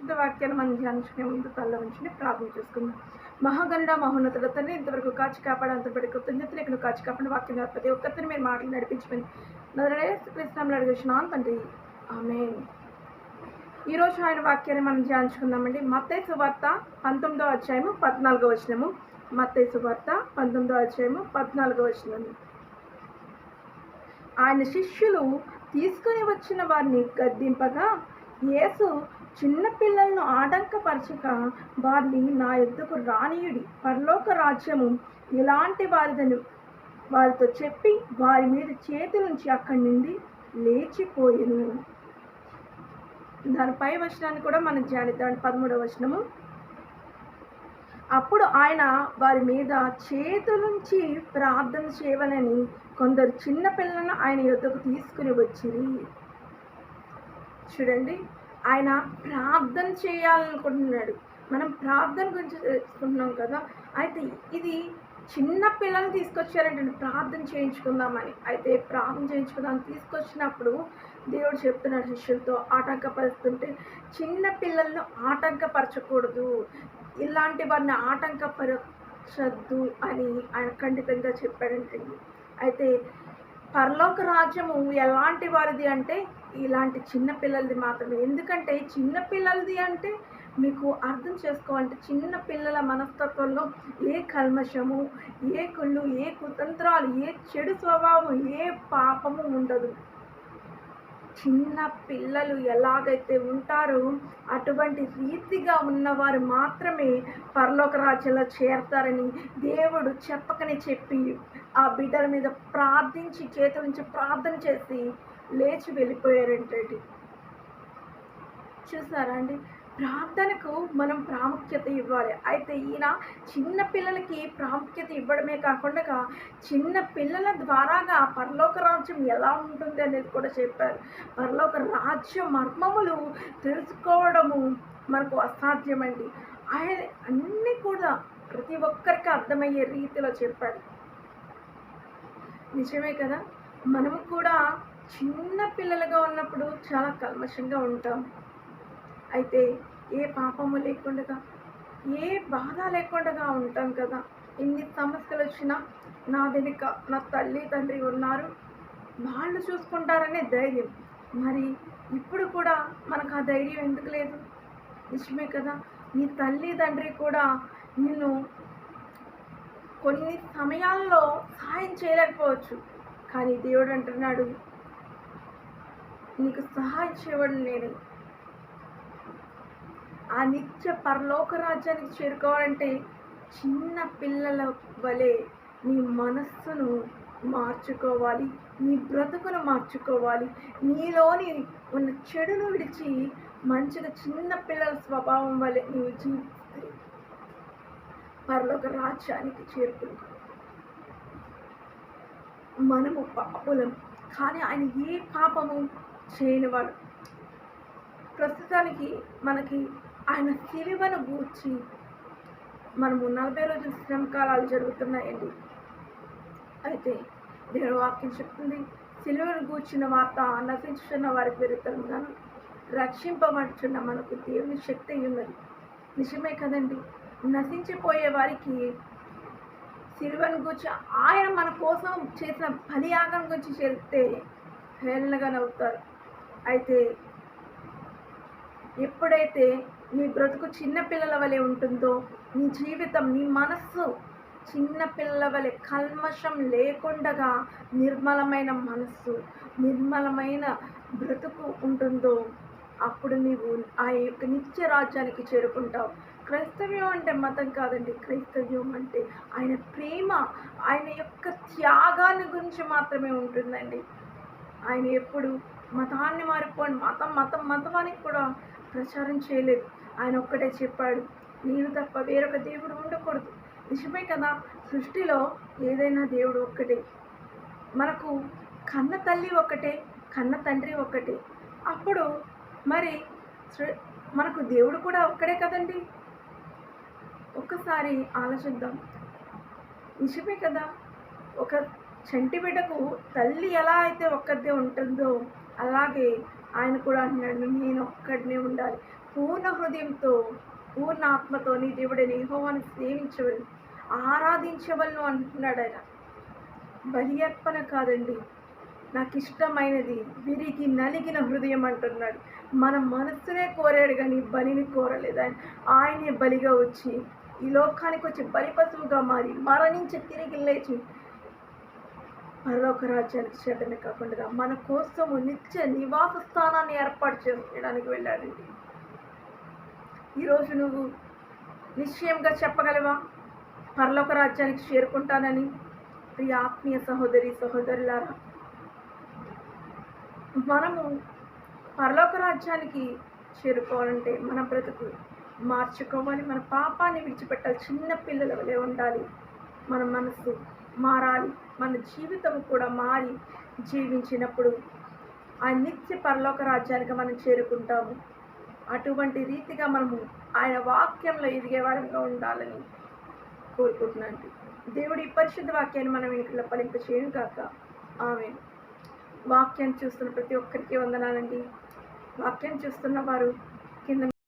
పరిశుద్ధ వాక్యాన్ని మనం ధ్యానించుకునే ముందు తల్ల ఉంచుని ప్రార్థన చేసుకుందాం. మహాగండ మహోన్నతుల తండ్రి ఇంతవరకు కాచి కాపాడు అంతపడి కృతజ్ఞతలు కాచి కాపాడిన వాక్యం ప్రతి ఒక్కరిని మీరు మాటలు నడిపించుకుని నరేశ్వరం అడిగేసినాను తండ్రి. ఆమె ఈరోజు ఆయన వాక్యాన్ని మనం ధ్యానించుకుందామండి. మత్తే సువార్త పంతొమ్మిదో అధ్యాయము పద్నాలుగో వచనము. మత్తే సువార్త పంతొమ్మిదో అధ్యాయము పద్నాలుగో వచనము. ఆయన శిష్యులు తీసుకుని వచ్చిన వారిని గద్దింపగా యేసు చిన్నపిల్లలను ఆటంకపరచక వారిని నా ఎద్దుకు రానీయుడి. పరలోక రాజ్యము ఇలాంటి వారిదని వారితో చెప్పి వారి మీద చేతి నుంచి అక్కడి నుండి లేచిపోయేను. దాని పై వచనాన్ని కూడా మనం ధ్యానిద్దాం. పదమూడవ వచనము. అప్పుడు ఆయన వారి మీద చేతులుంచి ప్రార్థన చేయవలని కొందరు చిన్నపిల్లలను ఆయన యొద్దకు తీసుకుని వచ్చిరి. చూడండి. ఆయన ప్రార్థన చేయాలనుకుంటున్నాడు. మనం ప్రార్థన గురించి తెలుసుకుంటున్నాం కదా. అయితే ఇది చిన్న పిల్లల్ని తీసుకొచ్చారంటే ప్రార్థన చేయించుకుందామని. అయితే ప్రార్థన చేయించుకుందాం తీసుకొచ్చినప్పుడు దేవుడు చెప్తున్నాడు శిష్యులతో ఆటంకపరుస్తుంటే చిన్న పిల్లలను ఆటంకపరచకూడదు. ఇలాంటి వారిని ఆటంకపరచద్దు అని ఆయన ఖండితంగా చెప్పాడంటండి. అయితే పరలోక రాజ్యము ఎలాంటి వారిది అంటే ఇలాంటి చిన్న పిల్లలది మాత్రమే. ఎందుకంటే చిన్నపిల్లలది అంటే మీకు అర్థం చేసుకోవాలంటే చిన్న పిల్లల మనస్తత్వంలో ఏ కల్మషము ఏ కుళ్ళు ఏ కుతంత్రాలు ఏ చెడు స్వభావం ఏ పాపము ఉండదు. చిన్న పిల్లలు ఎలాగైతే ఉంటారో అటువంటి రీతిగా ఉన్నవారు మాత్రమే పరలోక రాజ్యంలో చేరతారని దేవుడు చెప్పకనే చెప్పి ఆ బిడ్డల మీద ప్రార్థించి చేతుల నుంచి ప్రార్థన చేసి లేచి వెళ్ళిపోయారంటండి. చూసారా అండి? ప్రార్థనకు మనం ప్రాముఖ్యత ఇవ్వాలి. అయితే ఈయన చిన్న పిల్లలకి ప్రాముఖ్యత ఇవ్వడమే కాకుండా చిన్న పిల్లల ద్వారాగా పరలోక రాజ్యం ఎలా ఉంటుంది అనేది కూడా చెప్పారు. పరలోక రాజ్య మర్మములు తెలుసుకోవడము మనకు అసాధ్యమండి. ఆయన అన్నీ కూడా ప్రతి ఒక్కరికి అర్థమయ్యే రీతిలో చెప్పాడు. నిజమే కదా? మనము కూడా చిన్న పిల్లలుగా ఉన్నప్పుడు చాలా కల్మషంగా ఉంటాం. అయితే ఏ పాపము లేకుండా ఏ బాధ లేకుండా ఉంటాం కదా. ఎన్ని సమస్యలు వచ్చినా నా వెనుక నా తల్లి తండ్రి ఉన్నారు. వాళ్ళు చూసుకుంటారనే ధైర్యం. మరి ఇప్పుడు కూడా మనకు ఆ ధైర్యం ఎందుకు లేదు? నిజమే కదా. నీ తల్లి తండ్రి కూడా నిన్ను కొన్ని సమయాల్లో సహాయం చేయలేకపోవచ్చు. కానీ దేవుడు అంటున్నాడు నీకు సహాయం చేయడం నేను. ఆ నిత్య పరలోక రాజ్యానికి చేరుకోవాలంటే చిన్న పిల్లల వలె నీ మనస్సును మార్చుకోవాలి నీ బ్రతుకును మార్చుకోవాలి. నీలోని ఉన్న చెడును విడిచి మంచిగా చిన్న పిల్లల స్వభావం వలె నీవు జీవిస్తే పరలోక రాజ్యానికి చేరుకుంటావు. మనము పాపులం కానీ ఆయన ఏ పాపము చేయనివాడు ప్రస్తుతానికి మనకి ఆయన సిలువను గూర్చి మనము నలభై రోజుల శ్రమకాలాలు జరుగుతున్నాయండి. అయితే దేవుడు వాక్యం చెప్తుంది సిలువను గూర్చిన వార్త నశించున్న వారి పెరుగుతాను రక్షింపబడుచున్న మనకు దేవుని శక్తి ఉన్నది. నిజమే కదండి? నశించిపోయే వారికి సిలువను గురించి ఆయన మన కోసం చేసిన బలియాగం గురించి చెప్తే హేళనగా నవ్వుతారు. అయితే ఎప్పుడైతే నీ బ్రతుకు చిన్నపిల్లల వలె ఉంటుందో నీ జీవితం నీ మనస్సు చిన్నపిల్లల వలె కల్మషం లేకుండగా నిర్మలమైన మనస్సు నిర్మలమైన బ్రతుకు ఉంటుందో అప్పుడు నీవు ఆ యొక్క నిత్య రాజ్యానికి చేరుకుంటావు. క్రైస్తవ్యం అంటే మతం కాదండి. క్రైస్తవ్యం అంటే ఆయన ప్రేమ ఆయన యొక్క త్యాగాన్ని గురించి మాత్రమే ఉంటుందండి. ఆయన ఎప్పుడు మతాన్ని మారిపోండి. మతం మతం మతమానికి కూడా ప్రచారం చేయలేదు. ఆయన ఒక్కటే చెప్పాడు నేను తప్ప వేరొక దేవుడు ఉండకూడదు. నిజమే కదా? సృష్టిలో ఏదైనా దేవుడు ఒక్కటే. మనకు కన్న తల్లి ఒక్కటే కన్న తండ్రి ఒక్కటే. అప్పుడు మరి సృ- మనకు దేవుడు కూడా ఒక్కడే కదండి? ఒక్కసారి ఆలోచిద్దాం. నిజమే కదా? ఒక చంటి బిడ్డకు తల్లి ఎలా అయితే ఒక్కదే ఉంటుందో అలాగే ఆయన కూడా అంటున్నాడు నేను ఒక్కడినే ఉండాలి. పూర్ణ హృదయంతో పూర్ణ ఆత్మతో నీ దేవుడిని యెహోవాను సేవించవలను ఆరాధించవలను అంటున్నాడు ఆయన. బలి అర్పణ కాదండి నాకు ఇష్టమైనది విరిగి నలిగిన హృదయం అంటున్నాడు. మన మనస్సునే కోరాడు కానీ బలిని కోరలేదు ఆయన. ఆయనే బలిగా వచ్చి ఈ లోకానికి వచ్చి బలి పశువుగా మారి మరణించి తిరిగి లేచి పరలోక రాజ్యానికి చేరడమే కాకుండా మన కోసము నిత్య నివాస స్థానాన్ని ఏర్పాటు చేయడానికి వెళ్ళాడండి ఈరోజు నువ్వు నిశ్చయంగా చెప్పగలవా? పరలోక రాజ్యానికి చేరుకుంటానని ప్రియ ఆత్మీయ సహోదరి సహోదరులారా మనము పరలోక రాజ్యానికి చేరుకోవాలంటే మన బ్రతుకు మార్చుకోవాలి మన పాపాన్ని విడిచిపెట్టాలి చిన్న పిల్లల వలె ఉండాలి మన మనసు మారాలి. మన జీవితం కూడా మారి జీవించినప్పుడు ఆ నిత్య పరలోక రాజ్యానికి మనం చేరుకుంటాము. అటువంటి రీతిగా మనము ఆయన వాక్యంలో ఎదిగే వారంగా ఉండాలని కోరుకుంటున్నాను. దేవుడి పరిశుద్ధ వాక్యాన్ని మనం ఇంట్లో పలింప చేయను కాక ఆమె వాక్యాన్ని చూస్తున్న ప్రతి ఒక్కరికి వందనాలండి. వాక్యం చూస్తున్న వారు